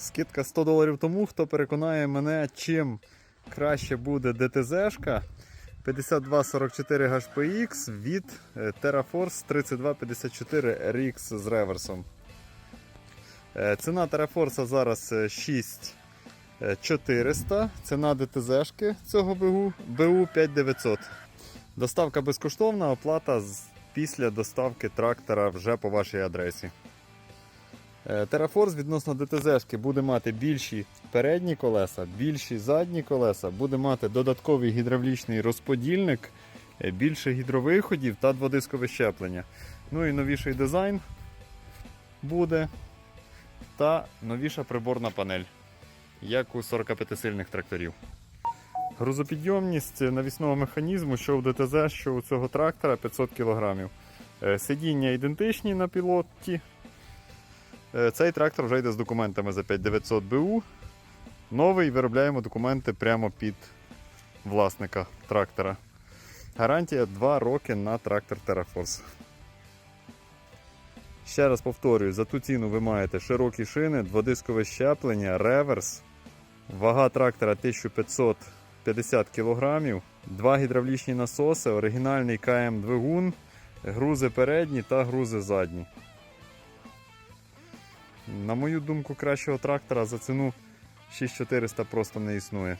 Скидка 100 доларів тому, хто переконає мене, чим краще буде DTZ-шка 5244 HPX від е, TerraForce 3254 RX з реверсом. Е, Ціна TerraForce зараз е, 6400, ціна DTZ-шки цього БУ, БУ 5900. Доставка безкоштовна, оплата після доставки трактора вже по вашій адресі. Е, TerraForce відносно DTZ буде мати більші передні колеса, більші задні колеса, буде мати додатковий гідравлічний розподільник, е, більше гідровиходів та дводискове щеплення. Ну і новіший дизайн буде та новіша приборна панель, як у 45-сильних тракторів. Грузопідйомність навісного механізму, що у ДТЗ, що у цього трактора 500 кг. Е, Сидіння ідентичні на пілоті. Е, Цей трактор вже йде з документами за 5900 БУ. Новий виробляємо документи прямо під власника трактора. Гарантія 2 роки на трактор TerraForce. Ще раз повторюю, за ту ціну ви маєте широкі шини, дводискове щеплення, реверс, вага трактора 1550 кг, два гідравлічні насоси, оригінальний КМ двигун, грузи передні та грузи задні. На мою думку, кращого трактора за ціну 6400 просто не існує.